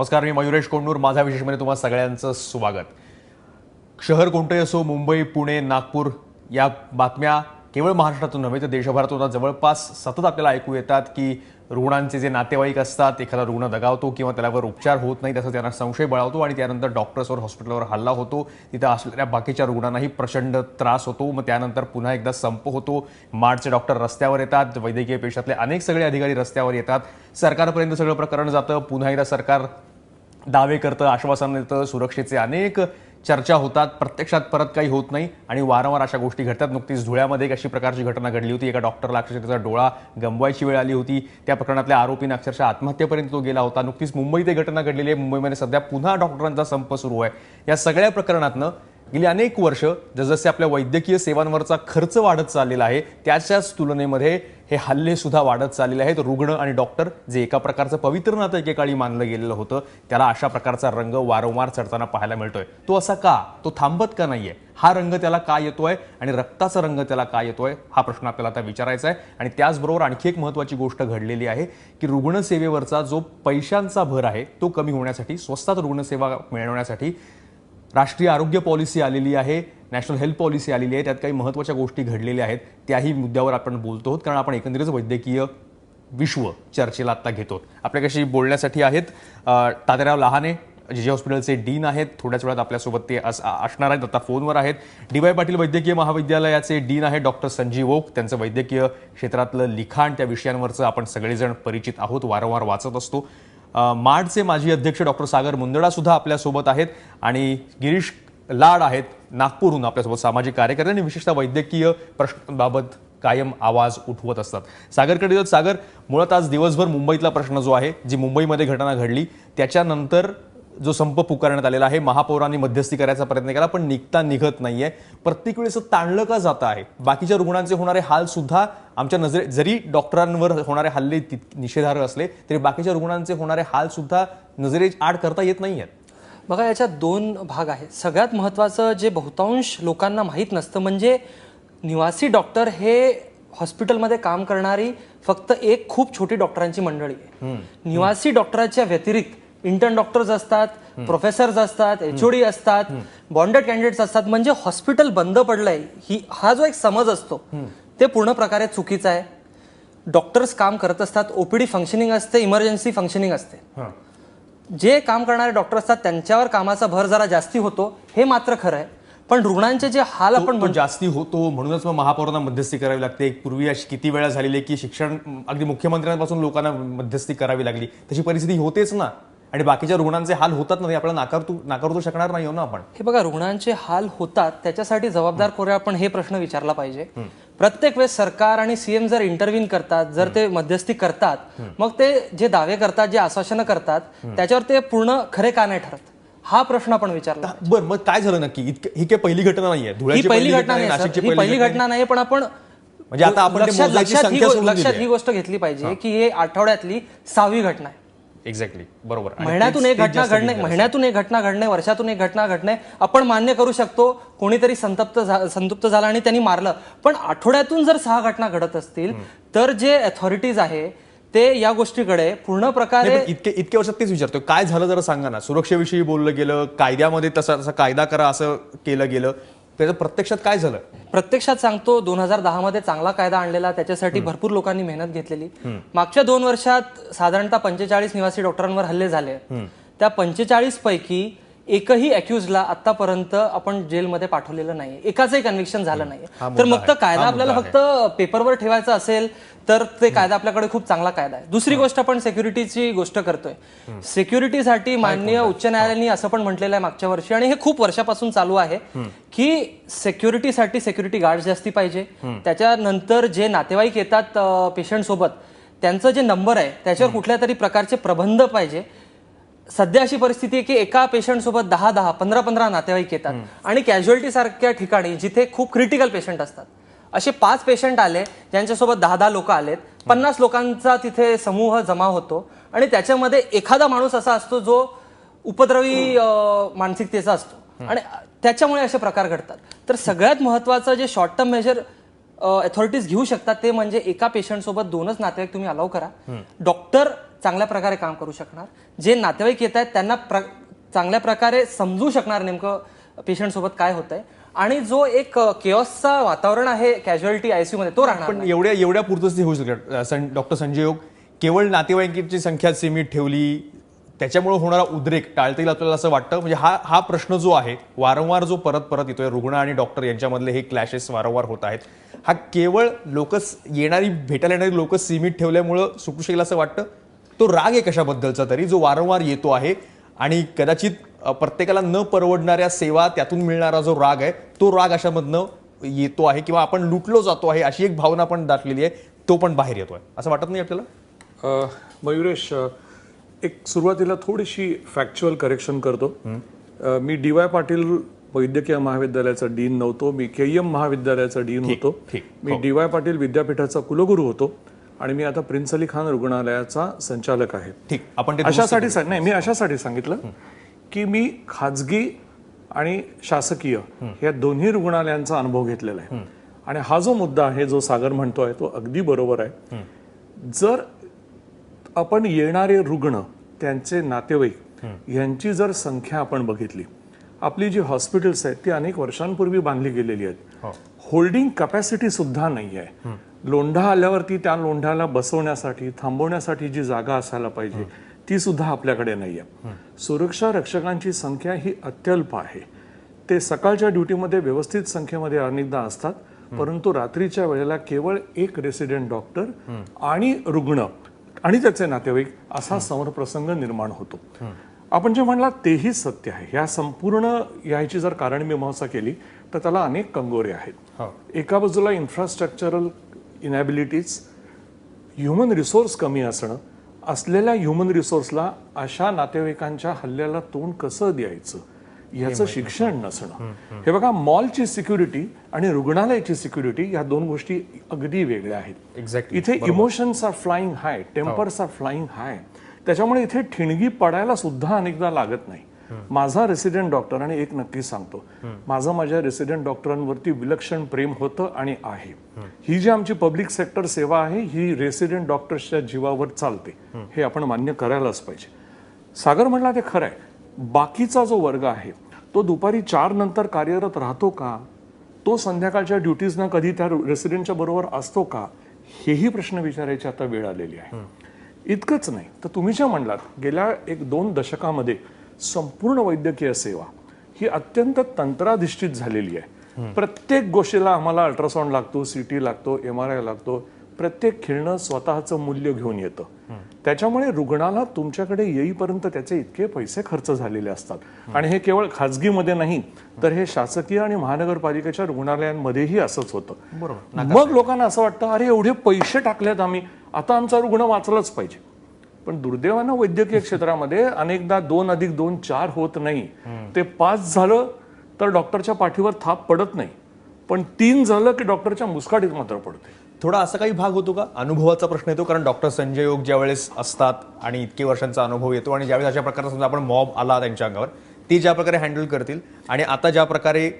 नमस्कार मी मयुरेश कोंडूर. माझा विशेषमध्ये तुम्हाला सगळ्यांचं स्वागत. शहर कोणतंही असो मुंबई पुणे नागपूर या बातम्या केवळ महाराष्ट्रातून नव्हे तर देशभरातून जवळपास सतत आपल्याला ऐकू येतात की रुग्णांचे जे नातेवाईक असतात एखादा रुग्ण दगावतो किंवा त्याच्यावर उपचार होत नाही त्याचा त्यांना संशय बळावतो आणि त्यानंतर डॉक्टर्सवर हॉस्पिटलवर हल्ला होतो. तिथं असलेल्या बाकीच्या रुग्णांनाही प्रचंड त्रास होतो. मग त्यानंतर पुन्हा एकदा संप होतो. माडचे डॉक्टर रस्त्यावर येतात. वैद्यकीय पेशातले अनेक सगळे अधिकारी रस्त्यावर येतात. सरकारपर्यंत सगळं प्रकरण जातं. पुन्हा एकदा सरकार दावे करतं आश्वासन देतं सुरक्षेचे अनेक चर्चा होतात. प्रत्यक्षात परत काही होत नाही आणि वारंवार अशा गोष्टी घडतात. नुकतीच धुळ्यामध्ये एक अशी प्रकारची घटना घडली होती. एका डॉक्टरला अक्षरशः त्याचा डोळा गमवायची वेळ आली होती. त्या प्रकरणातल्या आरोपीने अक्षरशः आत्महत्येपर्यंत तो गेला होता. नुकतीच मुंबईत एक घटना घडलेली आहे. मुंबईमध्ये सध्या पुन्हा डॉक्टरांचा संप सुरू आहे. या सगळ्या प्रकरणातनं गेली अनेक वर्ष जसजसे आपल्या वैद्यकीय सेवांवरचा खर्च वाढत चाललेला आहे त्याच्याच तुलनेमध्ये हे हल्ले सुद्धा वाढत चाललेले आहेत. रुग्ण आणि डॉक्टर जे एका प्रकारचं पवित्र नातं एकेकाळी मानलं गेलेलं होतं त्याला अशा प्रकारचा रंग वारंवार चढताना पाहायला मिळतोय. तो असा का? तो थांबत का नाहीये? हा रंग त्याला का येतोय आणि रक्ताचा रंग त्याला का येतोय? हा प्रश्न आपल्याला आता विचारायचा आहे. आणि त्याचबरोबर आणखी एक महत्वाची गोष्ट घडलेली आहे की रुग्णसेवेवरचा जो पैशांचा भर आहे तो कमी होण्यासाठी स्वस्तात रुग्णसेवा मिळवण्यासाठी राष्ट्रीय आरोग्य पॉलिसी आलेली आहे नॅशनल हेल्थ पॉलिसी आलेली आहे त्यात काही महत्त्वाच्या गोष्टी घडलेल्या आहेत त्याही मुद्द्यावर आपण बोलतो आहोत कारण आपण एकंदरीत वैद्यकीय विश्व चर्चेला आत्ता घेतो आपल्याकशी बोलण्यासाठी आहेत तात्याराव लहाने जे जे हॉस्पिटलचे डीन आहेत थोड्याच वेळात आपल्यासोबत ते अस- असणार आहेत आता फोनवर आहेत. डी वाय पाटील वैद्यकीय महाविद्यालयाचे डीन आहेत डॉक्टर संजीव ओक. त्यांचं वैद्यकीय क्षेत्रातलं लिखाण त्या विषयांवरचं आपण सगळेजण परिचित आहोत वारंवार वाचत असतो. माडचे माजी अध्यक्ष डॉक्टर सागर मुंदडा सुद्धा आपल्यासोबत आहेत आणि गिरीश लाड आहेत नागपूरहून आपल्यासोबत सामाजिक कार्यकर्ते आणि विशेषतः वैद्यकीय प्रश्नांबाबत कायम आवाज उठवत असतात. सागरकडे सागर मुळात आज दिवसभर मुंबईतला प्रश्न जो आहे जी मुंबईमध्ये घटना घडली त्याच्यानंतर जो संप पुकारण्यात आलेला आहे महापौरांनी मध्यस्थी करायचा प्रयत्न केला पण निघता निघत नाहीये. प्रत्येक वेळेस ताणलं का जात आहे? बाकीच्या रुग्णांचे होणारे हाल सुद्धा आमच्या नजरे जरी डॉक्टरांवर होणारे हल्ले निषेधार्ह असले तरी बाकीच्या रुग्णांचे होणारे हाल सुद्धा नजरेच आड करता येत नाहीयेत. बघा याच्यात दोन भाग आहेत. सगळ्यात महत्त्वाचं जे बहुतांश लोकांना माहीत नसतं म्हणजे निवासी डॉक्टर हे हॉस्पिटलमध्ये काम करणारी फक्त एक खूप छोटी डॉक्टरांची मंडळी आहे. निवासी डॉक्टराच्या व्यतिरिक्त इंटर्न डॉक्टर्स असतात प्रोफेसर्स असतात एचओडी असतात बॉन्डेड कॅन्डिडेट्स असतात. म्हणजे हॉस्पिटल बंद पडलंय ही हा जो एक समज असतो ते पूर्ण प्रकारे चुकीचा आहे. डॉक्टर्स काम करत असतात ओपीडी फंक्शनिंग असते इमर्जन्सी फंक्शनिंग असते. जे काम करणारे डॉक्टर असतात त्यांच्यावर कामाचा भर जरा जास्ती होतो हे मात्र खरं आहे. पण रुग्णांचे जे हाल आपण जास्ती होतो म्हणूनच मग महापौरांना मध्यस्थी करावी लागते. पूर्वी अशी किती वेळा झालेली आहे की शिक्षण अगदी मुख्यमंत्र्यांपासून लोकांना मध्यस्थी करावी लागली. तशी परिस्थिती होतेच ना. आणि बाकीच्या रुग्णांचे हाल होतात ना ते आपल्याला नाकारतो नाकारतो शकणार नाही हो ना आपण. हे बघा रुग्णांचे हाल होतात त्याच्यासाठी जबाबदार आहे आपण हे प्रश्न विचारला पाहिजे. प्रत्येक वेळेस सरकार आणि सीएम जर इंटरव्ह्यू करतात जर ते मध्यस्थी करतात मग ते जे दावे करतात जे आश्वासनं करतात त्याच्यावर ते पूर्ण खरे का नाही ठरत? हा प्रश्न आपण विचारला बरं मग काय झालं नक्की? ही काही पहिली घटना नाहीये. ही पहिली घटना नाही, नाही पहिली घटना नाही. पण आपण म्हणजे आता आपण लक्षात ही गोष्ट घेतली पाहिजे की हे आठवड्यातली सहावी घटना आहे. एक्झॅक्टली बरोबर. महिन्यातून एक घटना घडणे महिन्यातून एक घटना घडणे वर्षातून एक घटना घडणे आपण मान्य करू शकतो कोणीतरी संतप्त संतप्त झाला आणि त्यांनी मारलं. पण आठवड्यातून जर सहा घटना घडत असतील तर जे अथॉरिटीज आहे ते या गोष्टीकडे पूर्ण प्रकारे इतके इतके वर्षात तेच विचारतो काय झालं जरा सांगा ना. सुरक्षेविषयी बोललं गेलं कायद्यामध्ये तसा तसा कायदा करा असं केलं गेलं. त्याचं प्रत्यक्षात काय झालं? प्रत्यक्षात सांगतो दोन हजार दहा मध्ये चांगला कायदा आणलेला त्याच्यासाठी भरपूर लोकांनी मेहनत घेतलेली. मागच्या दोन वर्षात साधारणतः पंचेचाळीस निवासी डॉक्टरांवर हल्ले झाले. त्या पंचेचाळीस पैकी एकही अक्युजला आतापर्यंत आपण जेलमध्ये पाठवलेलं नाही एकाचंही कन्व्हिक्शन झालं नाही तर मग तर कायदा आपल्याला फक्त पेपरवर ठेवायचा असेल तर ते कायदा आपल्याकडे खूप चांगला कायदा आहे. दुसरी गोष्ट आपण सेक्युरिटीची गोष्ट करतोय. सेक्युरिटीसाठी माननीय उच्च न्यायालयाने असं पण म्हटलेलं आहे मागच्या वर्षी आणि हे खूप वर्षापासून चालू आहे की सेक्युरिटीसाठी सेक्युरिटी गार्ड जास्ती पाहिजे. त्याच्यानंतर जे नातेवाईक येतात पेशंट सोबत त्यांचं जे नंबर आहे त्याच्यावर कुठल्या तरी प्रकारचे प्रबंध पाहिजे. सध्या अशी परिस्थिती आहे की एका पेशंट सोबत दहा दहा पंधरा पंधरा नातेवाईक येतात आणि कॅज्युअलिटी सारख्या ठिकाणी जिथे खूप क्रिटिकल पेशंट असतात. असे पाच पेशंट आले ज्यांच्यासोबत दहा दहा लोक आलेत. पन्नास लोकांचा तिथे समूह जमा होतो आणि त्याच्यामध्ये एखादा माणूस असा असतो जो उपद्रवी मानसिकतेचा असतो. आणि त्याच्यामुळे असे प्रकार घडतात. तर सगळ्यात महत्वाचं जे शॉर्ट टर्म मेजर अथॉरिटीज घेऊ शकतात ते म्हणजे एका पेशंट सोबत दोनच नातेवाईक तुम्ही अलाव करा. डॉक्टर चांगल्या प्रकारे काम करू शकणार. जे नातेवाईक येत आहेत त्यांना प्र चांगल्या प्रकारे समजू शकणार नेमकं पेशंट सोबत काय होतंय. आणि जो एक केऑसचा वातावरण आहे कॅज्युअलिटी आयसीयू मध्ये तो राहणार पण एवढ्या एवढ्या पुरतच ते होऊ शकते डॉक्टर संजय योग केवळ नातेवाईकांची संख्या सीमित ठेवली त्याच्यामुळे होणारा उद्रेक टाळता येईल आपल्याला असं वाटतं? म्हणजे हा हा प्रश्न जो आहे वारंवार जो परत परत येतोय रुग्ण आणि डॉक्टर यांच्यामधले हे क्लॅशेस वारंवार होत आहेत. हा केवळ लोक येणारी भेटायला येणारी लोक सीमित ठेवल्यामुळं सुटू शकेल असं वाटतं? तो राग आहे कशाबद्दलचा तरी जो वारंवार येतो आहे. आणि कदाचित प्रत्येकाला न परवडणाऱ्या सेवा त्यातून मिळणारा जो राग आहे तो राग अशामधनं येतो आहे किंवा आपण लुटलो जातो आहे अशी एक भावना पण दाटलेली आहे तो पण बाहेर येतोय. असं वाटत नाही आपल्याला? मयुरेश एक सुरुवातीला थोडीशी फॅक्च्युअल करेक्शन करतो. मी डी वाय पाटील वैद्यकीय महाविद्यालयाचा डीन नव्हतो. मी के एम महाविद्यालयाचा डीन होतो. मी डी वाय पाटील विद्यापीठाचा कुलगुरू होतो. आणि मी आता प्रिन्स अली खान रुग्णालयाचा संचालक आहे. ठीक आपण अशासाठी नाही मी अशासाठी सांगितलं की मी खाजगी आणि शासकीय या दोन्ही रुग्णालयांचा अनुभव घेतलेला आहे. आणि हा जो मुद्दा आहे जो सागर म्हणतोय तो अगदी बरोबर आहे. जर आपण येणारे रुग्ण त्यांचे नातेवाईक यांची जर संख्या आपण बघितली आपली जी हॉस्पिटल्स आहेत ती अनेक वर्षांपूर्वी बांधली गेलेली आहेत. होल्डिंग कपॅसिटी सुद्धा नाही आहे लोंढा आल्यावरती त्या लोंढ्याला बसवण्यासाठी थांबवण्यासाठी जी जागा असायला पाहिजे ती सुद्धा आपल्याकडे नाही आहे सुरक्षा रक्षकांची संख्या ही अत्यल्प आहे. ते सकाळच्या ड्युटीमध्ये व्यवस्थित संख्येमध्ये अनेकदा असतात परंतु रात्रीच्या वेळेला केवळ एक रेसिडेंट डॉक्टर आणि रुग्ण आणि त्याचे नातेवाईक असा समरप्रसंग निर्माण होतो. आपण जे म्हणला तेही सत्य आहे. ह्या संपूर्ण याची जर कारणमीमांसा केली तर त्याला अनेक कंगोरे आहेत. एका बाजूला इन्फ्रास्ट्रक्चरल इनॅबिलिटीज ह्युमन रिसोर्स कमी असणं असलेल्या ह्युमन रिसोर्सला अशा नातेवाईकांच्या हल्ल्याला तोंड कसं द्यायचं? याचं शिक्षण नसणं. हे बघा मॉलची सिक्युरिटी आणि रुग्णालयाची सिक्युरिटी या दोन गोष्टी अगदी वेगळ्या आहेत. एक्झॅक्टली इथे emotions are flying high tempers are flying high त्याच्यामुळे इथे ठिणगी पडायला सुद्धा अनेकदा लागत नाही. माझा रेसिडेंट डॉक्टर आणि एक नक्की सांगतो. माझं माझ्या रेसिडेंट डॉक्टरांवरती विलक्षण प्रेम होतं आणि आहे. ही. जी आमची पब्लिक सेक्टर सेवा आहे ही रेसिडेंट डॉक्टर्सच्या जीवावर चालते. हे. आपण मान्य करायलाच पाहिजे. सागर म्हणला ते खरं आहे बाकीचा जो वर्ग आहे तो दुपारी चार नंतर कार्यरत राहतो का? तो संध्याकाळच्या ड्युटीजना कधी त्या रेसिडेंटच्या बरोबर असतो का? हेही प्रश्न विचारायची आता वेळ आलेली आहे. इतकंच नाही तर तुम्ही जे म्हणलात गेल्या एक दोन दशकामध्ये संपूर्ण वैद्यकीय सेवा ही अत्यंत तंत्राधिष्ठित झालेली आहे. प्रत्येक गोष्टीला आम्हाला अल्ट्रासाऊंड लागतो सीटी लागतो एम आर आय लागतो. प्रत्येक खेळणं स्वतःचं मूल्य घेऊन येतं. त्याच्यामुळे रुग्णाला तुमच्याकडे येईपर्यंत त्याचे इतके पैसे खर्च झालेले असतात. आणि हे केवळ खाजगीमध्ये नाही तर हे शासकीय आणि महानगरपालिकेच्या रुग्णालयांमध्येही असंच होतं. मग लोकांना असं वाटतं अरे एवढे पैसे टाकलेत आम्ही. आता आमचा रुग्ण वाचलाच पाहिजे. पण दुर्दैवानं वैद्यकीय क्षेत्रामध्ये अनेकदा दोन अधिक दोन चार होत नाही. ते पाच झालं तर डॉक्टरच्या पाठीवर थाप पडत नाही. पण तीन झालं की डॉक्टरच्या मुस्काटीत मात्र पडते. थोडा असा काही भाग होतो का? अनुभवाचा प्रश्न येतो कारण डॉक्टर संजय योग ज्या वेळेस असतात आणि इतके वर्षांचा अनुभव येतो आणि ज्यावेळेस अशा प्रकारचा समजा आपण मॉब आला त्यांच्या अंगावर ते ज्या प्रकारे हँडल करतील आणि आता ज्या प्रकारे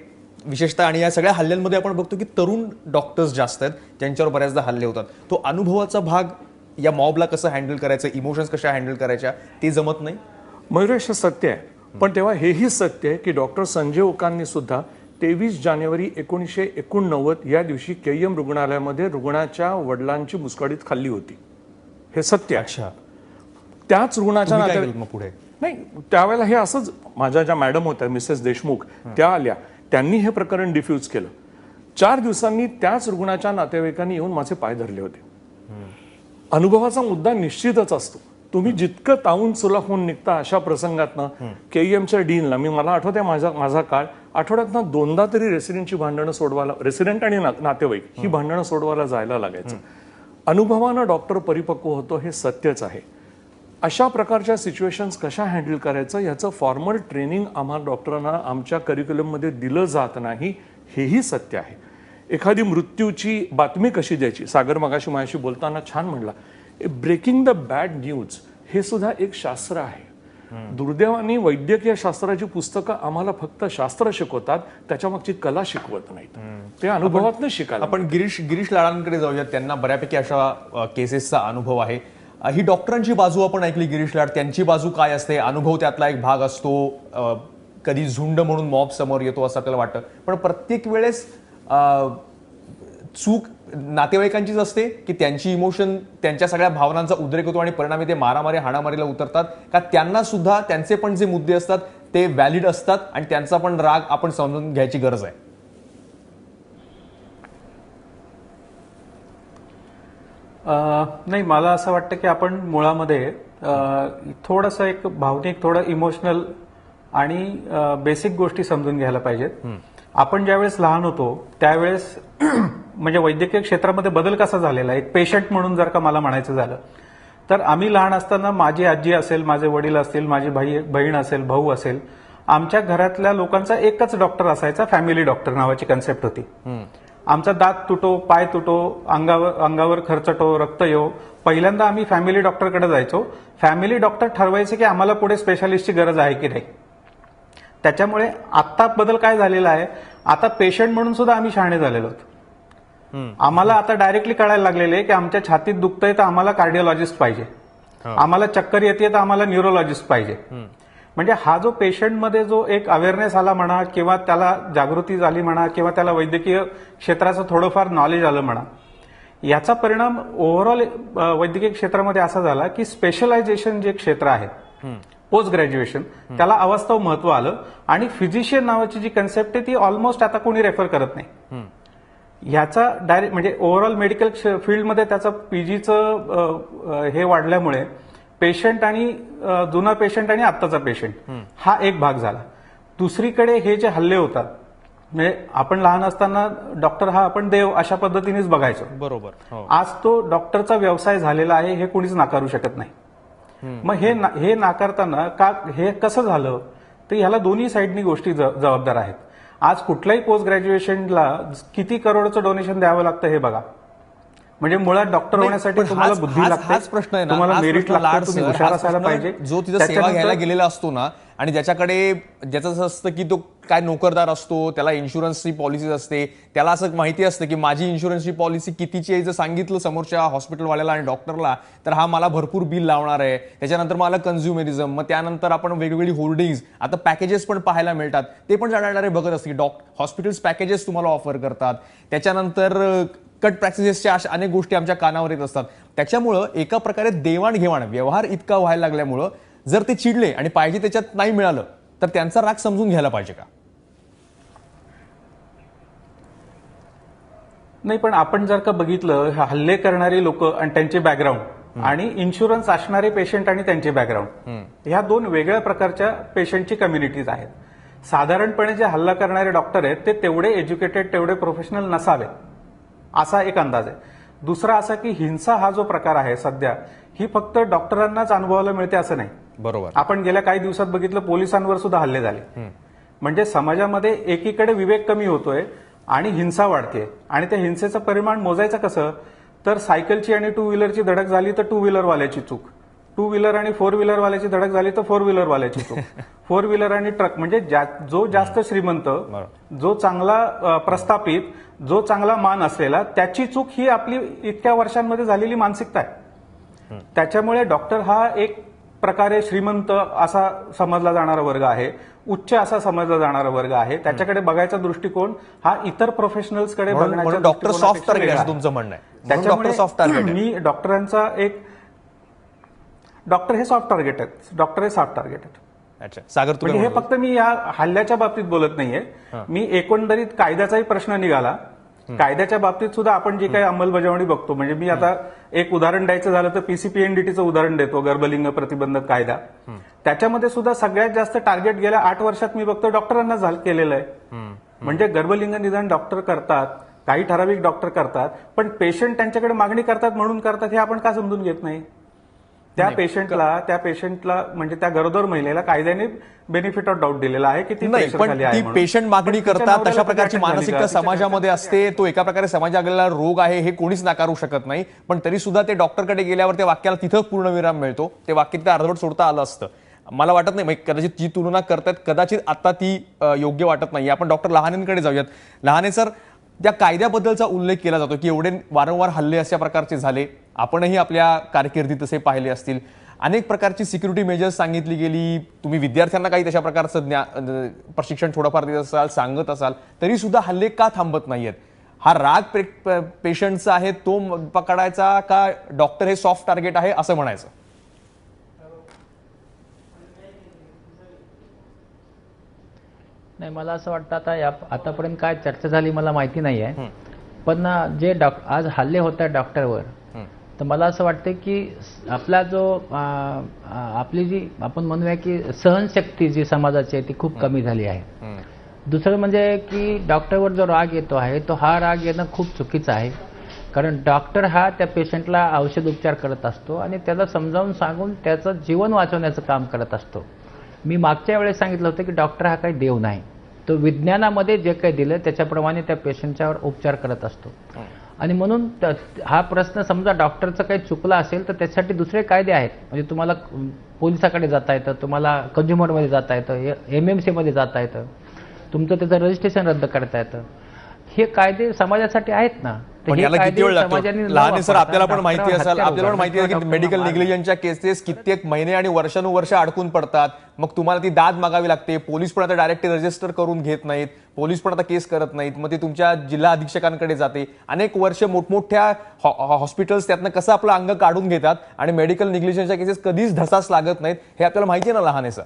विशेषतः आणि या सगळ्या हल्ल्यांमध्ये आपण बघतो की तरुण डॉक्टर्स जास्त आहेत त्यांच्यावर बऱ्याचदा हल्ले होतात. तो अनुभवाचा भाग या मॉबला कसं हँडल करायचं इमोशन्स कशा हँडल करायच्या ते जमत नाही. मयुरेश हे सत्य आहे. पण तेव्हा हेही सत्य आहे की डॉक्टर संजय ओकांनी सुद्धा तेवीस जानेवारी एकोणीसशे एकोणनव्वद या दिवशी के एम रुग्णालयामध्ये रुग्णाच्या वडिलांची मुस्काडीत खाल्ली होती. हे सत्य अच्छा. त्याच रुग्णाच्या नात्या पुढे? नाही त्यावेळेला हे असंच माझ्या ज्या मॅडम होत्या मिसेस देशमुख त्या आल्या. त्यांनी हे प्रकरण डिफ्यूज केलं. चार दिवसांनी त्याच रुग्णाच्या नातेवाईकांनी येऊन माझे पाय धरले होते. अनुभवाचा मुद्दा निश्चितच असतो. तुम्ही जितकं ताऊन सुलाख होऊन निघता अशा प्रसंगातनं के एमच्या डीनला मी मला आठवते माझा माझा काळ आठवड्यातनं दोनदा तरी रेसिडेंटची भांडणं सोडवायला रेसिडेंट आणि नातेवाईक ही भांडणं सोडवायला जायला लागायचं. अनुभवानं डॉक्टर परिपक्व होतो हे सत्यच आहे. अशा प्रकारच्या सिच्युएशन्स कशा हँडल करायचं याचं फॉर्मल ट्रेनिंग आम्हाला डॉक्टरांना आमच्या करिक्युलममध्ये दिलं जात नाही हेही सत्य आहे. एखादी मृत्यूची बातमी कशी द्यायची? सागर मगाशी माझ्याशी बोलताना छान म्हणला ब्रेकिंग द बॅड न्यूज हे सुद्धा एक शास्त्र आहे. दुर्दैवाने वैद्यकीय शास्त्राची पुस्तकं आम्हाला फक्त शास्त्र शिकवतात त्याच्या मागची कला शिकवत नाहीत. ते अनुभवातनं शिकायला आपण गिरीश गिरीश लाडांकडे जाऊया त्यांना बऱ्यापैकी अशा केसेसचा अनुभव आहे. ही डॉक्टरांची बाजू आपण ऐकली गिरीश लाड त्यांची बाजू काय असते? अनुभव त्यातला एक भाग असतो. कधी झुंड म्हणून मॉब समोर येतो असं आपल्याला वाटतं. पण प्रत्येक वेळेस चूक नातेवाईकांचीच असते की त्यांची इमोशन त्यांच्या सगळ्या भावनांचा उद्रेक होतो आणि परिणामी ते मारामारी हाणामारीला उतरतात. का त्यांना सुद्धा त्यांचे पण जे मुद्दे असतात ते व्हॅलिड असतात आणि त्यांचा पण राग आपण समजून घ्यायची गरज आहे. नाही मला असं वाटतं की आपण मुळामध्ये थोडंसं एक भावनिक थोडं इमोशनल आणि बेसिक गोष्टी समजून घ्यायला पाहिजेत. आपण ज्यावेळेस लहान होतो त्यावेळेस म्हणजे वैद्यकीय क्षेत्रामध्ये बदल कसा झालेला? एक पेशंट म्हणून जर का मला म्हणायचं झालं तर आम्ही लहान असताना माझी आजी असेल माझे वडील असतील माझी भाई बहीण असेल भाऊ असेल आमच्या घरातल्या लोकांचा एकच डॉक्टर असायचा फॅमिली डॉक्टर नावाची कन्सेप्ट होती. आमचा दात तुटो पाय तुटो अंगावर अंगावर खर्चटो रक्त येऊ पहिल्यांदा आम्ही फॅमिली डॉक्टरकडे जायचो. फॅमिली डॉक्टर ठरवायचे की आम्हाला पुढे स्पेशालिस्टची गरज आहे की नाही. त्याच्यामुळे आत्ता बदल काय झालेला आहे? आता पेशंट म्हणून सुद्धा आम्ही शहाणे झालेलो आहोत. आम्हाला आता डायरेक्टली कळायला लागलेले आहे की आमच्या छातीत दुखतंय तर आम्हाला कार्डिओलॉजिस्ट पाहिजे. आम्हाला चक्कर येते तर आम्हाला न्यूरोलॉजिस्ट पाहिजे. म्हणजे हा जो पेशंटमध्ये जो एक अवेअरनेस आला म्हणा किंवा त्याला जागृती झाली म्हणा किंवा त्याला वैद्यकीय क्षेत्राचं थोडंफार नॉलेज आलं म्हणा याचा परिणाम ओव्हरऑल वैद्यकीय क्षेत्रामध्ये असा झाला की स्पेशलायझेशन जे क्षेत्र आहे पोस्ट ग्रॅज्युएशन. त्याला अवास्तव महत्त्व आलं. आणि फिजिशियन नावाची जी कन्सेप्ट आहे ती ऑलमोस्ट आता कोणी रेफर करत नाही. ह्याचा डायरेक्ट म्हणजे ओव्हरऑल मेडिकल फील्डमध्ये त्याचं पीजीचं हे वाढल्यामुळे पेशंट आणि जुना पेशंट आणि आत्ताचा पेशंट हा एक भाग झाला. दुसरीकडे हे जे हल्ले होतात म्हणजे आपण लहान असताना डॉक्टर हा आपण देव अशा पद्धतीनेच बघायचो. बरोबर हो. आज तो डॉक्टरचा व्यवसाय झालेला आहे हे कोणीच नाकारू शकत नाही. मग हे ना- हे नाकारताना का हे कसं झालं? तर ह्याला दोन्ही साईडनी गोष्टी जबाबदार आहेत. आज कुठल्याही पोस्ट ग्रॅज्युएशनला किती करोडचं डोनेशन द्यावं लागतं हे बघा. म्हणजे मुळात डॉक्टर होण्यासाठी तुम्हाला बुद्धी हाच- प्रश्न आहे तुम्हाला मेरिट लागतं हुशार असायला पाहिजे. जो तिथं सेवा घ्यायला गेलेला असतो ना आणि ज्याच्याकडे ज्याचं असं असतं की तो काय नोकरदार असतो त्याला इन्शुरन्सची पॉलिसी असते. त्याला असं माहिती असतं की माझी इन्शुरन्सची पॉलिसी कितीची आहे जर सांगितलं समोरच्या हॉस्पिटलवाल्याला आणि डॉक्टरला तर हा मला भरपूर बिल लावणार आहे. त्याच्यानंतर मला कन्झ्युमरिझम मग त्यानंतर आपण वेगवेगळी होर्डिंग्स आता पॅकेजेस पण पाहायला मिळतात. ते पण जाणारे बघत असते की डॉक हॉस्पिटल्स पॅकेजेस तुम्हाला ऑफर करतात. त्याच्यानंतर कट प्रॅक्टिसेसच्या अशा अनेक गोष्टी आमच्या कानावर येत असतात. त्याच्यामुळं एका प्रकारे देवाणघेवाण व्यवहार इतका व्हायला लागल्यामुळं जर ते चिडले आणि पाहिजे त्याच्यात नाही मिळालं तर त्यांचा राग समजून घ्यायला पाहिजे का? नाही पण आपण जर का बघितलं हल्ले करणारे लोक आणि त्यांचे बॅकग्राऊंड आणि इन्शुरन्स असणारे पेशंट आणि त्यांचे बॅकग्राऊंड ह्या दोन वेगळ्या प्रकारच्या पेशंटची कम्युनिटीज आहेत. साधारणपणे जे हल्ला करणारे डॉक्टर आहेत ते तेवढे एज्युकेटेड तेवढे प्रोफेशनल नसावे असा एक अंदाज आहे. दुसरा असा की हिंसा हा जो प्रकार आहे सध्या ही फक्त डॉक्टरांनाच अनुभवायला मिळते असं नाही. बरोबर. आपण गेल्या काही दिवसात बघितलं पोलिसांवर सुद्धा हल्ले झाले. म्हणजे समाजामध्ये एकीकडे विवेक कमी होतोय आणि हिंसा वाढते. आणि त्या हिंसेचं परिमाण मोजायचं कसं? तर सायकलची आणि टू व्हीलरची धडक झाली तर टू व्हीलरवाल्याची चूक. टू व्हीलर आणि फोर व्हीलरवाल्याची धडक झाली तर फोर व्हीलरवाल्याची चूक. फोर व्हीलर आणि ट्रक म्हणजे जो जास्त श्रीमंत जो चांगला प्रस्थापित जो चांगला मान असलेला त्याची चूक ही आपली इतक्या वर्षांमध्ये झालेली मानसिकता आहे. त्याच्यामुळे डॉक्टर हा एक प्रकारे श्रीमंत असा समजला जाणारा वर्ग आहे. उच्च असा समजला जाणारा वर्ग आहे. त्याच्याकडे बघायचा दृष्टिकोन हा इतर प्रोफेशनल्सकडे म्हणून डॉक्टर सॉफ्ट टार्गेट. तुमचं म्हणणं आहे. त्याच्यामुळे सॉफ्ट टार्गेट मी डॉक्टरांचा एक डॉक्टर हे सॉफ्ट टार्गेट आहेत. डॉक्टर हे सॉफ्ट टार्गेट आहेत. अच्छा. सागर म्हणजे हे फक्त मी या हल्ल्याच्या बाबतीत बोलत नाहीये. मी एकंदरीत कायद्याचाही प्रश्न निघाला. कायद्याच्या बाबतीत सुद्धा आपण जी काही अंमलबजावणी बघतो म्हणजे मी आता एक उदाहरण द्यायचं झालं तर पीसीपीएनडीटीचं उदाहरण देतो गर्भलिंग प्रतिबंधक कायदा. त्याच्यामध्ये सुद्धा सगळ्यात जास्त टार्गेट गेल्या आठ वर्षात मी बघतो डॉक्टरांना झालं केलेलं आहे. म्हणजे गर्भलिंग निदान डॉक्टर करतात काही ठराविक डॉक्टर करतात पण पेशंट त्यांच्याकडे मागणी करतात म्हणून करतात हे आपण का समजून घेत नाही? त्या पेशंटला त्या पेशंटला म्हणजे त्या गरोदर महिलेला कायद्याने बेनिफिट ऑफ डाऊट दिलेला आहे की ती नाही पण ती. पेशंट मागणी करतात तशा प्रकारची मानसिकता समाजामध्ये असते तो एका प्रकारे समाजाला रोग आहे हे कोणीच नाकारू शकत नाही. पण तरी सुद्धा ते डॉक्टरकडे गेल्यावर त्या वाक्याला तिथं पूर्णविराम मिळतो. ते वाक्य तिथं अर्धवट सोडता आलं असतं. मला वाटत नाही कदाचित जी तुलना करतायत कदाचित आता ती योग्य वाटत नाही. आपण डॉक्टर लहानेंकडे जाऊयात. लहाने सर त्या कायद्याबद्दलचा उल्लेख केला जातो की एवढे वारंवार हल्ले अशा प्रकारचे झाले. आपणही आपल्या कारकिर्दीत तसे पाहिले असतील. अनेक प्रकारची सिक्युरिटी मेजर्स सांगितली गेली. तुम्ही विद्यार्थ्यांना काही तशा प्रकारचं ज्ञा प्रशिक्षण थोडंफार देत असाल सांगत असाल तरी सुद्धा हल्ले का थांबत नाही आहेत हा राग पे, प- पेशंटचा आहे तो पकडायचा का डॉक्टर हे सॉफ्ट टार्गेट आहे असं म्हणायचं? नाही मला असं वाटतं आता या आतापर्यंत काय चर्चा झाली मला माहिती नाही आहे पण जे डॉक आज हल्ले होत आहेत डॉक्टरवर तर मला असं वाटतं की आपला जो आपली जी आपण म्हणूया की सहनशक्ती जी समाजाची आहे ती खूप कमी झाली आहे. दुसरं म्हणजे की डॉक्टरवर जो राग येतो आहे तो हा राग येणं खूप चुकीचं आहे. कारण डॉक्टर हा त्या पेशंटला औषध उपचार करत असतो आणि त्याला समजावून सांगून त्याचं जीवन वाचवण्याचं काम करत असतो. मी मागच्या वेळेस सांगितलं होतं की डॉक्टर हा काही देव नाही. तो विज्ञानामध्ये जे काही दिलं त्याच्याप्रमाणे त्या पेशंटच्यावर उपचार करत असतो. आणि म्हणून त- हा प्रश्न समजा डॉक्टरचं काही चुकलं असेल तर त्याच्यासाठी दुसरे कायदे आहेत. म्हणजे तुम्हाला पोलिसाकडे जाता येतं तुम्हाला कंझ्युमरमध्ये जाता येतं एम एम सीमध्ये जाता येतं. तुमचं त्याचं रजिस्ट्रेशन रद्द करता येतं. हे कायदे समाजासाठी आहेत ना. पण याला किती वेळ लागतो? लहान सर आपल्याला पण माहिती असेल आपल्याला पण माहिती आहे की मेडिकल. निग्लिजन्सच्या केसेस कित्येक महिने आणि वर्षानुवर्ष अडकून पडतात. मग तुम्हाला ती दाद मागावी लागते. पोलीस पण आता डायरेक्ट रजिस्टर करून घेत नाहीत. पोलीस पण आता केस करत नाहीत. मग ते तुमच्या जिल्हा अधीक्षकांकडे जाते. अनेक वर्ष मोठमोठ्या हॉस्पिटल्स त्यातनं कसं आपलं अंग काढून घेतात आणि मेडिकल निग्लिजन्सच्या केसेस कधीच धसास लागत नाहीत. हे आपल्याला माहिती आहे ना लहान आहे सर?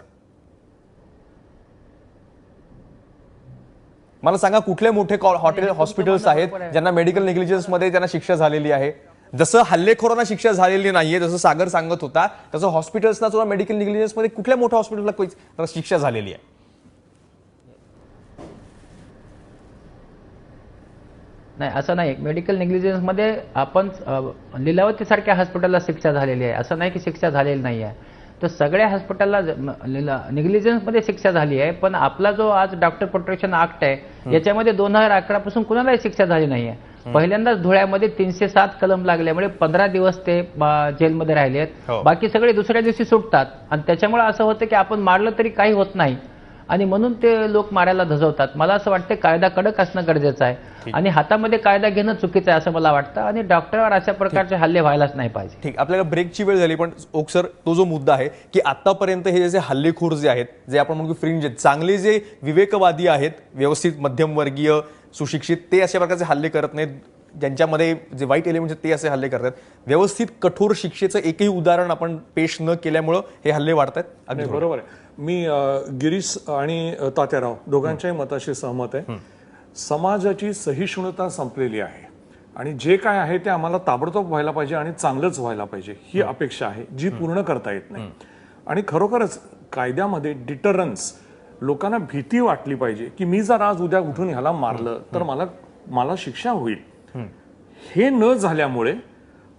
मला सांगा कुठले मोठे हॉटेल हॉस्पिटल्स आहेत ज्यांना मेडिकल निग्लिजन्समध्ये त्यांना शिक्षा झालेली आहे? जसं हल्लेखोरांना शिक्षा झालेली नाहीये जसं सागर सांगत होता तसं हॉस्पिटल्सना सुद्धा मेडिकल निग्लिजन्समध्ये कुठल्या मोठ्या हॉस्पिटलला शिक्षा झालेली आहे? नाही असं नाही. मेडिकल निग्लिजन्समध्ये आपण अ, लिलावतीसारख्या हॉस्पिटलला शिक्षा झालेली आहे. असं नाही की शिक्षा झालेली नाही आहे तर सगळ्या हॉस्पिटलला निग्लिजन्समध्ये शिक्षा झाली आहे पण आपला जो आज डॉक्टर प्रोटेक्शन ऍक्ट आहे याच्यामध्ये दोन हजार अकरा पासून कुणालाही शिक्षा झाली नाही आहे पहिल्यांदाच धुळ्यामध्ये तीनशे सात कलम लागल्यामुळे पंधरा दिवस ते जेलमध्ये राहिले हो. आहेत बाकी सगळे दुसऱ्या दिवशी सुटतात. आणि त्याच्यामुळे असं होतं की आपण मारलं तरी काही होत नाही. आणि म्हणून ते लोक मारायला धजवतात. मला असं वाटतं कायदा कडक असणं गरजेचं आहे. आणि हातामध्ये कायदा घेणं चुकीचं आहे असं मला वाटतं. आणि डॉक्टरवर अशा प्रकारचे हल्ले व्हायलाच नाही पाहिजे. ठीक. आपल्याला ब्रेकची वेळ झाली पण ओक सर तो जो मुद्दा आहे की आतापर्यंत हे जे हल्लेखोर जे आहेत जे आपण म्हणतो फ्रिंज आहेत चांगले जे विवेकवादी आहेत व्यवस्थित मध्यमवर्गीय सुशिक्षित ते अशा प्रकारचे हल्ले करत नाहीत. ज्यांच्यामध्ये जे वाईट एलिमेंट्स आहेत ते असे हल्ले करतात व्यवस्थित कठोर शिक्षेचं एकही उदाहरण आपण पेश न केल्यामुळं हे हल्ले वाढतात अगदी नाही बरोबर आहे. मी गिरीश आणि तात्याराव दोघांच्याही मताशी सहमत आहे. समाजाची सहिष्णुता संपलेली आहे. आणि जे काय आहे ते आम्हाला ताबडतोब व्हायला पाहिजे आणि चांगलंच व्हायला पाहिजे ही अपेक्षा आहे जी पूर्ण करता येत नाही. आणि खरोखरच कायद्यामध्ये डिटरन्स लोकांना भीती वाटली पाहिजे की मी जर आज उद्या उठून ह्याला मारलं तर मला मला शिक्षा होईल. हे न झाल्यामुळे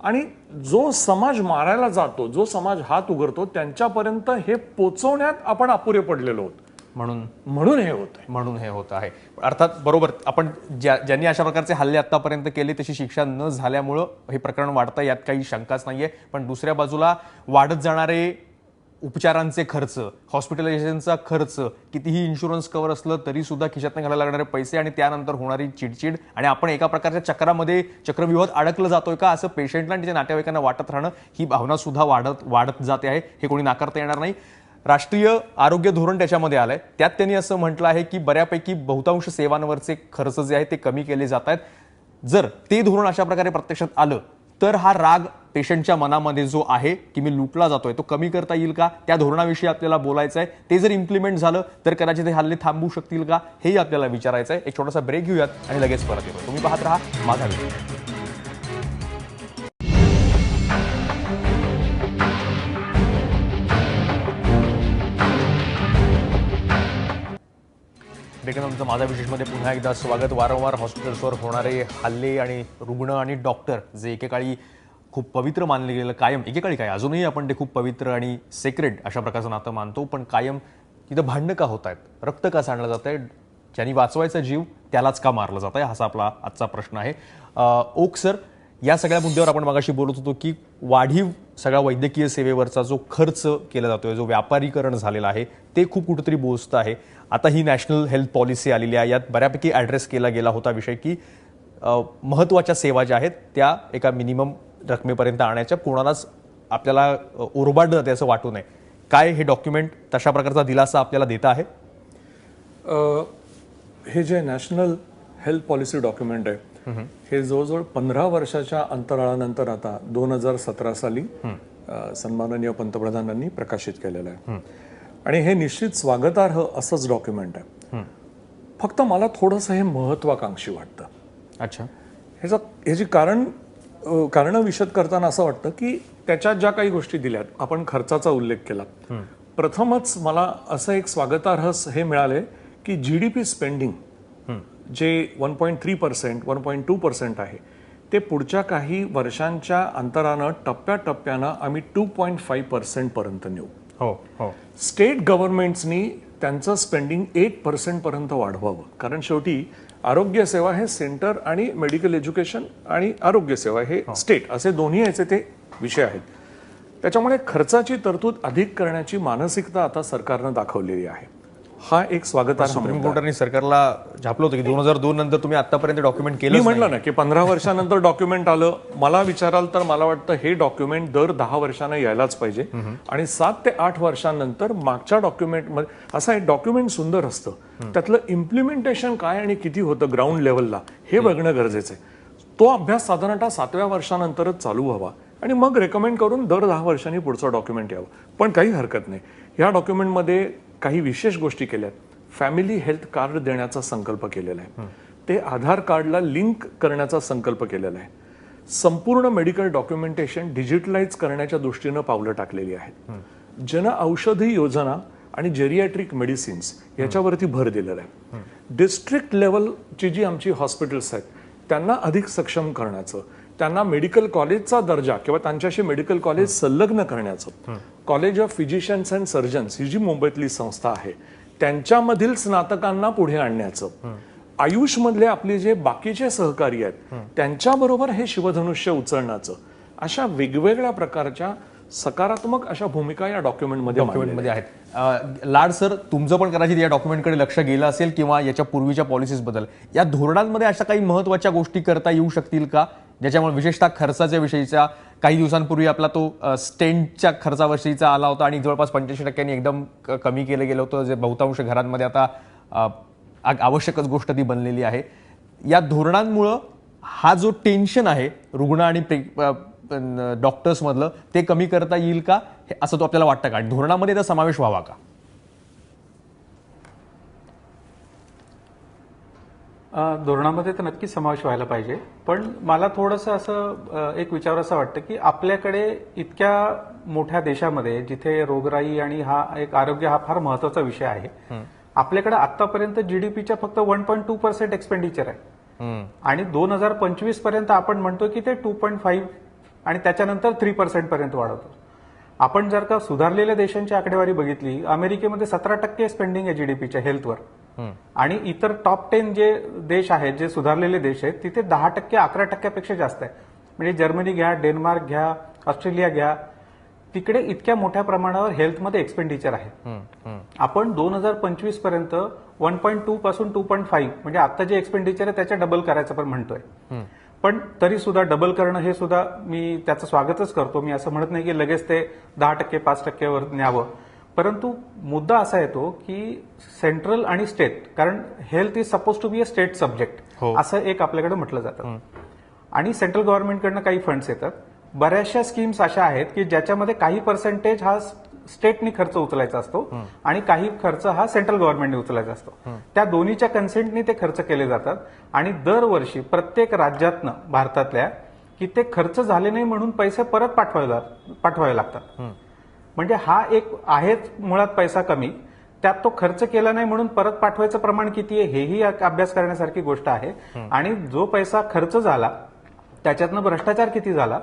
आणि जो समाज मारायला जातो जो समाज हात उघडतो त्यांच्यापर्यंत हे पोचवण्यात आपण अपुरे पडलेलो आहोत. म्हणून म्हणून हे होत म्हणून हे होत आहे. अर्थात बरोबर आपण ज्या ज्यांनी अशा प्रकारचे हल्ले आतापर्यंत केले तशी शिक्षा न झाल्यामुळं हे प्रकरण वाढतं यात काही शंकाच नाहीये. पण दुसऱ्या बाजूला वाढत जाणारे उपचारांचे खर्च हॉस्पिटलायझेशनचा खर्च कितीही इन्शुरन्स कव्हर असलं तरी सुद्धा खिशातनं घालायला लागणारे पैसे आणि त्यानंतर होणारी चिडचिड आणि आपण एका प्रकारच्या चक्रामध्ये चक्रव्यूहात अडकलं जातोय का असं पेशंटला आणि त्याच्या नातेवाईकांना वाटत राहणं ही भावना सुद्धा वाढत वाढत जाते आहे. हे कोणी नाकारता येणार नाही. राष्ट्रीय आरोग्य धोरण त्याच्यामध्ये आलंय. त्यात त्यांनी असं म्हटलं आहे की बऱ्यापैकी बहुतांश सेवांवरचे खर्च जे आहेत ते कमी केले जात आहेत. जर ते धोरण अशा प्रकारे प्रत्यक्षात आलं तर हा राग पेशंटच्या मनामध्ये जो आहे की मी लुटला जातोय तो कमी करता येईल का? त्या धोरणाविषयी आपल्याला बोलायचं आहे ते जर इम्प्लिमेंट झालं तर कदाचित हे हल्ले थांबू शकतील का? हेही आपल्याला विचारायचं आहे एक छोटासा ब्रेक घेऊयात आणि लगेच परत येतो. तुम्ही पाहत राहा माझा व्हिडिओ तुमचं माझा विशेषमध्ये पुन्हा एकदा स्वागत. वारंवार हॉस्पिटल्सवर होणारे हल्ले आणि रुग्ण आणि डॉक्टर जे एकेकाळी खूप पवित्र मानले गेलं कायम एकेकाळी काय? अजूनही आपण ते खूप पवित्र आणि सेक्रेड अशा प्रकारचं नातं मानतो पण कायम तिथं भांडणं का होत आहेत? रक्त का सांडलं जात आहे? ज्यांनी वाचवायचा जीव त्यालाच का मारलं जात आहे? असा आपला आजचा प्रश्न आहे. ओक सर या सगळ्या मुद्द्यावर आपण मागाशी बोलत होतो की वाढीव सगळा वैद्यकीय सेवेवरचा जो खर्च केला जातोय जो व्यापारीकरण झालेला आहे ते खूप कुठंतरी बोचतं आहे. आता ही नॅशनल हेल्थ पॉलिसी आलेली आहे. यात बऱ्यापैकी ॲड्रेस केला गेला होता विषय की महत्त्वाच्या सेवा ज्या आहेत त्या एका मिनिमम रकमेपर्यंत आणायच्या. कोणालाच आपल्याला अ, ओरबाडलं जाते असं वाटू नये. काय हे डॉक्युमेंट तशा प्रकारचा दिलासा आपल्याला देत आहे? हे जे नॅशनल हेल्थ पॉलिसी डॉक्युमेंट आहे हे जवळजवळ पंधरा वर्षाच्या अंतराळानंतर आता दोन हजार सतरा साली सन्माननीय पंतप्रधानांनी प्रकाशित केलेलं आहे. आणि हे निश्चित स्वागतार्ह असंच डॉक्युमेंट आहे. फक्त मला थोडंसं हे महत्वाकांक्षी वाटतं. अच्छा. ह्याचं ह्याची कारण कारणं विशद करताना असं वाटतं की त्याच्यात ज्या काही गोष्टी दिल्यात आपण खर्चाचा उल्लेख केला. प्रथमच मला असं एक स्वागतार्ह हे मिळाले की जी डी पी स्पेंडिंग जे one point three percent one point two percent आहे ते पुढच्या काही वर्षांच्या अंतरानं टप्प्याटप्प्यानं आम्ही टू पॉईंट फाईव्ह पर्सेंटपर्यंत नेऊ. हो हो. स्टेट गव्हर्नमेंट्सनी त्यांचं स्पेंडिंग एट पर्सेंटपर्यंत वाढवावं. कारण शेवटी आरोग्य सेवा हे सेंटर आणि मेडिकल एज्युकेशन आणि आरोग्य सेवा हे स्टेट असे दोन्ही याचे ते विषय आहेत. त्याच्यामुळे खर्चाची तरतूद अधिक करण्याची मानसिकता आता सरकारनं दाखवलेली आहे. हा एक स्वागतार्ह सुप्रीम. कोर्टाने सरकारला झापलं होतं की दोन हजार दोन नंतर तुम्ही आतापर्यंत डॉक्युमेंट केलं म्हटलं ना की पंधरा वर्षानंतर डॉक्युमेंट आलं मला विचाराल तर मला वाटतं हे डॉक्युमेंट दर दहा वर्षानं यायलाच पाहिजे. आणि सात ते आठ वर्षांनंतर मागच्या डॉक्युमेंटमध्ये असं एक डॉक्युमेंट सुंदर असतं. त्यातलं इम्प्लिमेंटेशन काय आणि किती होतं ग्राउंड लेवलला हे बघणं गरजेचं आहे. तो अभ्यास साधारणतः सातव्या वर्षानंतरच चालू व्हावा. आणि मग रेकमेंड करून दर दहा वर्षांनी पुढचं डॉक्युमेंट यावं. पण काही हरकत नाही. ह्या डॉक्युमेंटमध्ये काही विशेष गोष्टी केल्यात. फॅमिली हेल्थ कार्ड देण्याचा संकल्प केलेला आहे. ते आधार कार्डला लिंक करण्याचा संकल्प केलेला आहे. संपूर्ण मेडिकल डॉक्युमेंटेशन डिजिटलाइज करण्याच्या दृष्टीनं पावलं टाकलेली आहेत. जन औषधी योजना आणि जेरियाट्रिक मेडिसिन्स याच्यावरती भर दिलेला आहे. डिस्ट्रिक्ट लेवलची जी आमची हॉस्पिटल्स आहेत त्यांना अधिक सक्षम करण्याचं त्यांना मेडिकल कॉलेजचा दर्जा किंवा त्यांच्याशी मेडिकल कॉलेज संलग्न करण्याचं. College of physicians and surgeons ही जी मुंबईतली संस्था आहे त्यांच्यामधील स्नातकांना पुढे आणण्याचं. आयुष मधले आपले जे बाकीचे सहकारी आहेत त्यांच्याबरोबर हे शिवधनुष्य उचलण्याचं. अशा वेगवेगळ्या प्रकारच्या सकारात्मक अशा भूमिका या डॉक्युमेंटमध्ये डॉक्युमेंटमध्ये आहेत. लाड सर तुमचं पण कदाचित या डॉक्युमेंटकडे लक्ष गेलं असेल किंवा याच्या पूर्वीच्या पॉलिसीजबद्दल या धोरणांमध्ये अशा काही महत्त्वाच्या गोष्टी करता येऊ शकतील का? ज्याच्यामुळे विशेषतः खर्चाच्या विषयीचा काही दिवसांपूर्वी आपला तो स्टेंटच्या खर्चाविषयीचा आला होता आणि जवळपास पंच्याऐंशी टक्क्यांनी एकदम कमी केलं गेलं होतं. जे बहुतांश घरांमध्ये आता आवश्यकच गोष्ट ती बनलेली आहे. या धोरणांमुळं हा जो टेन्शन आहे रुग्ण आणि डॉक्टर्स मधलं ते कमी करता येईल का? हे असं तो आपल्याला वाटतं का? धोरणामध्ये त्याचा समावेश व्हावा का? धोरणामध्ये तर नक्कीच समावेश व्हायला पाहिजे. पण मला थोडंसं असं एक विचार असं वाटतं की आपल्याकडे इतक्या मोठ्या देशामध्ये जिथे रोगराई आणि हा एक आरोग्य हा फार महत्त्वाचा विषय आहे आपल्याकडे आतापर्यंत जीडीपीच्या फक्त one point two percent expenditure आहे. आणि दोन हजार पंचवीसपर्यंत आपण म्हणतो की ते टू पॉईंट फाईव्ह आणि त्याच्यानंतर थ्री पर्सेंट पर्यंत वाढवतो. आपण जर का सुधारलेल्या देशांची आकडेवारी बघितली अमेरिकेमध्ये सतरा टक्के स्पेंडिंग आहे जीडीपीच्या हेल्थवर आणि इतर टॉप टेन जे देश आहेत जे सुधारलेले देश आहेत तिथे दहा टक्के अकरा टक्क्यापेक्षा जास्त आहे. म्हणजे जर्मनी घ्या डेन्मार्क घ्या ऑस्ट्रेलिया घ्या तिकडे इतक्या मोठ्या प्रमाणावर हेल्थमध्ये एक्सपेंडिचर आहे. आपण दोन हजार पंचवीसपर्यंत वन पॉईंट टू पासून टू पॉईंट फाईव्ह म्हणजे आता जे एक्सपेंडिचर आहे त्याच्या डबल करायचं पण म्हणतोय. पण तरी सुद्धा डबल करणं हे सुद्धा मी त्याचं स्वागतच करतो. मी असं म्हणत नाही की लगेच ते दहा टक्के पाच टक्क्यावर न्यावं. परंतु मुद्दा असा येतो की सेंट्रल आणि स्टेट कारण health is suppose to be a state subject असं एक आपल्याकडे म्हटलं जातं. आणि सेंट्रल गव्हर्नमेंटकडनं काही फंड्स येतात. बऱ्याचशा स्कीम्स अशा आहेत की ज्याच्यामध्ये काही पर्सेंटेज हा स्टेटनी खर्च उचलायचा असतो आणि काही खर्च हा सेंट्रल गव्हर्नमेंटने उचलायचा असतो. त्या दोन्हीच्या कन्सेंटनी ते खर्च केले जातात आणि दरवर्षी प्रत्येक राज्यातनं भारतातल्या की ते खर्च झाले नाही म्हणून पैसे परत पाठवायला पाठवावे लागतात. म्हणजे हा एक आहेच मुळात पैसा कमी त्यात तो खर्च केला नाही म्हणून परत पाठवायचं प्रमाण किती आहे हेही अभ्यास करण्यासारखी गोष्ट आहे. आणि जो पैसा खर्च झाला त्याच्यातनं भ्रष्टाचार किती झाला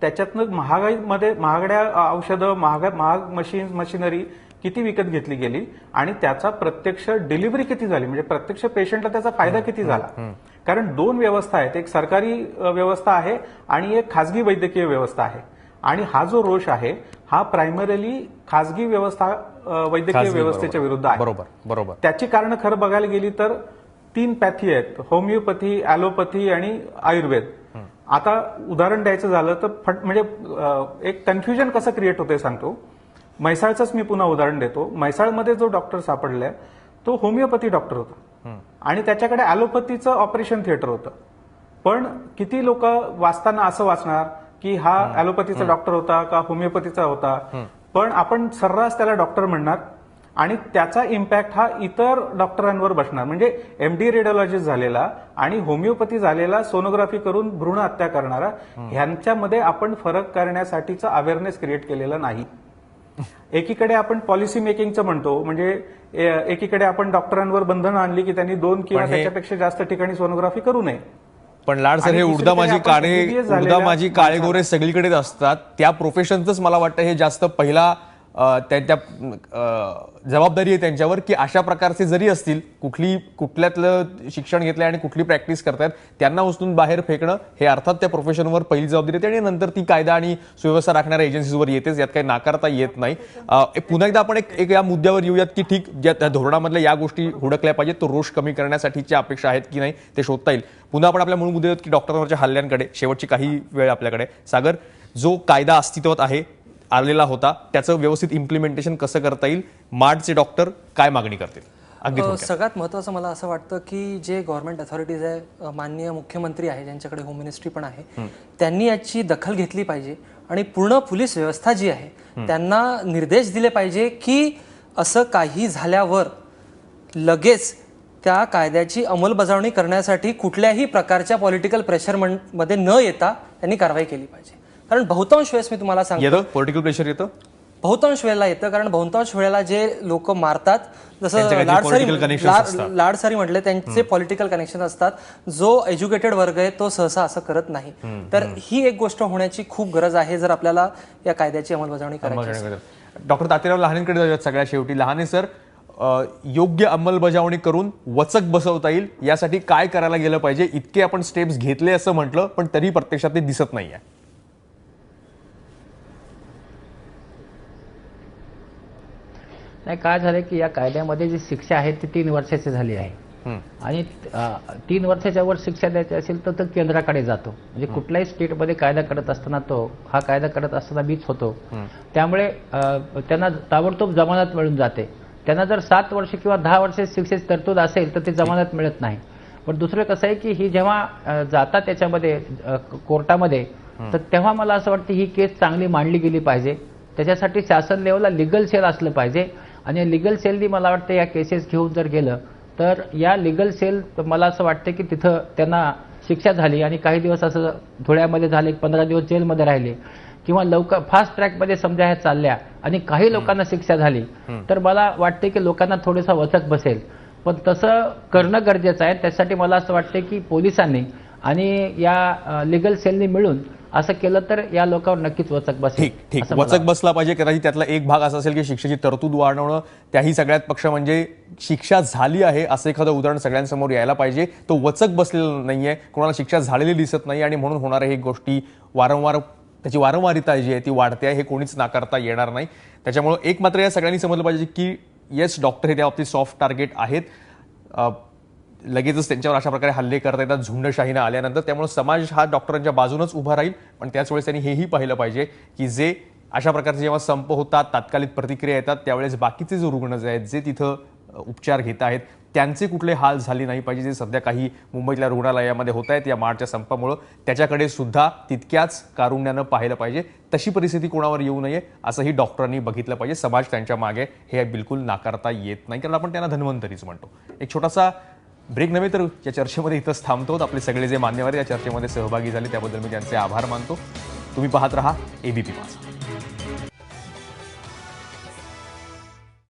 त्याच्यातनं महागाईमध्ये महागड्या औषधं महाग महाग मशीन मशिनरी किती विकत घेतली गेली आणि त्याचा प्रत्यक्ष डिलिव्हरी किती झाली? म्हणजे प्रत्यक्ष पेशंटला त्याचा फायदा किती झाला? कारण दोन व्यवस्था आहेत. एक सरकारी व्यवस्था आहे आणि एक खासगी वैद्यकीय व्यवस्था आहे. आणि हा जो रोष आहे हा प्रायमरीली खासगी व्यवस्था वैद्यकीय खाजगी व्यवस्थेच्या. विरुद्ध आहे. बरोबर बरोबर. त्याची कारण खरं बघायला गेली तर तीन पॅथी आहेत. होमिओपॅथी ॲलोपॅथी आणि आयुर्वेद. आता उदाहरण द्यायचं झालं तर फट म्हणजे एक कन्फ्युजन कसं क्रिएट होतंय सांगतो. म्हैसाळचंच मी पुन्हा उदाहरण देतो. म्हैसाळमध्ये जो डॉक्टर सापडलाय तो होमिओपॅथी डॉक्टर होता. आणि त्याच्याकडे ॲलोपॅथीचं ऑपरेशन थिएटर होतं. पण किती लोक वाचताना असं वाचणार की हा ॲलोपॅथीचा डॉक्टर होता का होमिओपॅथीचा होता? पण आपण सर्रास त्याला डॉक्टर म्हणणार. आणि त्याचा इम्पॅक्ट हा इतर डॉक्टरांवर बसणार. म्हणजे एमडी रेडिओलॉजिस्ट झालेला आणि होमिओपॅथी झालेला सोनोग्राफी करून भ्रूण हत्या करणारा ह्यांच्यामध्ये आपण फरक करण्यासाठीचा अवेअरनेस क्रिएट केलेला नाही. एकीकडे आपण पॉलिसी मेकिंगचं म्हणतो म्हणजे एकीकडे आपण डॉक्टरांवर बंधनं आणली की त्यांनी दोन किंवा त्याच्यापेक्षा जास्त ठिकाणी सोनोग्राफी करू नये. पण लाड सर हे उडदा माझी काळे उडदा माझी काळे गोरे सगळीकडेच असतात. त्या प्रोफेशनच मला वाटतं हे जास्त पहिला त्यांच्या जबाबदारी आहे त्यांच्यावर की अशा प्रकारचे जरी असतील कुठली कुठल्यातलं शिक्षण घेतलं आणि कुठली प्रॅक्टिस करतायत त्यांना उचलून बाहेर फेकणं हे अर्थात त्या प्रोफेशनवर पहिली जबाबदारी येते आणि नंतर ती कायदा आणि सुव्यवस्था राखणाऱ्या एजन्सीजवर येतेच यात काही नाकारता येत नाही. पुन्हा एकदा आपण एक एक या मुद्द्यावर येऊयात की ठीक ज्या त्या धोरणामधल्या या गोष्टी हुडकल्या पाहिजेत तो रोष कमी करण्यासाठीच्या अपेक्षा आहेत की नाही ते शोधता येईल. पुन्हा आपण आपल्या मूळ मुद्दे की डॉक्टरांवरच्या हल्ल्यांकडे शेवटची काही वेळ आपल्याकडे. सागर जो कायदा अस्तित्वात आहे आलेला होता. त्याचं व्यवस्थित इम्प्लिमेंटेशन कसं करता येईल मार्डचे डॉक्टर काय मागणी करतील. सगळ्यात महत्त्वाचं मला असं वाटतं की जे गव्हर्नमेंट अथॉरिटीज आहे माननीय मुख्यमंत्री आहे ज्यांच्याकडे होम मिनिस्ट्री पण आहे त्यांनी याची दखल घेतली पाहिजे. आणि पूर्ण पोलीस व्यवस्था जी आहे त्यांना निर्देश दिले पाहिजे की असं काही झाल्यावर लगेच त्या कायद्याची अंमलबजावणी करण्यासाठी कुठल्याही प्रकारच्या पॉलिटिकल प्रेशरमध्ये न येता त्यांनी कारवाई केली पाहिजे. कारण बहुतांश वेळेस मी तुम्हाला सांगतो. येतं? पॉलिटिकल प्रेशर येतं? बहुतांश वेळेला येतं कारण बहुतांश वेळेला जे लोक मारतात जसं काहीतरी लाडसारी political connections लाड- असतात. लाडसारी म्हटले त्यांचे पॉलिटिकल कनेक्शन असतात. जो एज्युकेटेड वर्ग आहे तो सहसा असं करत नाही. तर ही एक गोष्ट होण्याची खूप गरज आहे जर आपल्याला या कायद्याची अंमलबजावणी करायची असेल. डॉक्टर तातेराव लहानेंकडे जाऊयात सगळ्यात शेवटी. लहाने सर अ, योग्य अंमलबजावणी करून वचक बसवता येईल. यासाठी काय करायला गेलं पाहिजे? इतके आपण स्टेप्स घेतले असं म्हटलं पण तरी प्रत्यक्षात ते दिसत नाहीये. नाही काय झालं की या कायद्यामध्ये जी शिक्षा आहे ती तीन वर्षाची झाली आहे. आणि तीन वर्षाच्या वर शिक्षा द्यायची असेल तर तो केंद्राकडे जातो. म्हणजे कुठल्याही स्टेटमध्ये कायदा करत असताना तो हा कायदा करत असताना बीच होतो. त्यामुळे त्यांना ताबडतोब जमानत मिळून जाते. त्यांना जर सात वर्ष किंवा दहा वर्ष शिक्षेची तरतूद असेल तर ते जमानत मिळत नाही. पण दुसरं कसं आहे की ही जेव्हा जातात त्याच्यामध्ये कोर्टामध्ये तर तेव्हा मला असं वाटतं ही केस चांगली मांडली गेली पाहिजे. त्याच्यासाठी शासन लेवलला लिगल सेल असलं पाहिजे. आणि लिगल सेलनी मला वाटतं या केसेस घेऊन जर गेलं तर या लिगल सेल मला असं वाटतं की तिथं त्यांना शिक्षा झाली आणि काही दिवस असं धुळ्यामध्ये झाले पंधरा दिवस जेलमध्ये राहिले किंवा लवकर फास्ट ट्रॅकमध्ये समजा ह्या चालल्या आणि काही लोकांना शिक्षा झाली तर मला वाटते की लोकांना थोडंसं वचक बसेल. पण तसं करणं गरजेचं आहे. त्यासाठी मला असं वाटतं की पोलिसांनी आणि या लिगल सेलनी मिळून असं केलं तर या लोकांवर नक्कीच वचक बसेल. ठीक ठीक. वचक बसला पाहिजे कदाचित त्यातला एक भाग असा असेल की शिक्षेची तरतूद वाढवणं त्याही सगळ्यात पक्ष म्हणजे शिक्षा झाली आहे असं एखादं उदाहरण सगळ्यांसमोर यायला पाहिजे. तो वचक बसलेला नाहीये कोणाला शिक्षा झालेली दिसत नाही आणि म्हणून होणाऱ्या ही गोष्टी वारंवार त्याची वारंवारिता जी आहे ती वाढते आहे हे कोणीच नाकारता येणार नाही. त्याच्यामुळे एक मात्र या सगळ्यांनी समजलं पाहिजे की येस डॉक्टर हे त्या बाबतीत सॉफ्ट टार्गेट आहेत. लगेचच त्यांच्यावर अशा प्रकारे हल्ले करता येतात. झुंडशाहीनं आल्यानंतर त्यामुळे समाज हा डॉक्टरांच्या बाजूनच उभा राहील. पण त्याच वेळेस त्यांनी हेही पाहिलं पाहिजे की जे अशा प्रकारचे जेव्हा संप होतात तात्कालिक प्रतिक्रिया येतात त्यावेळेस बाकीचे जे रुग्ण जे आहेत जे तिथं उपचार घेत आहेत त्यांचे कुठले हाल झाले नाही पाहिजे जे सध्या काही मुंबईतल्या रुग्णालयामध्ये होत आहेत या मार्चच्या संपामुळं त्याच्याकडे सुद्धा तितक्याच कारुण्यानं पाहिलं पाहिजे. तशी परिस्थिती कोणावर येऊ नये असंही डॉक्टरांनी बघितलं पाहिजे. समाज त्यांच्या मागे हे बिलकुल नाकारता येत नाही. कारण आपण त्यांना धन्वंतरीच म्हणतो. एक छोटासा ब्रेक नव्हे तर या चर्चेमध्ये इथंच थांबतो. आपले सगळे जे मान्यवर या चर्चेमध्ये सहभागी झाले त्याबद्दल मी त्यांचे आभार मानतो. तुम्ही पाहत रहा एबीपी माझा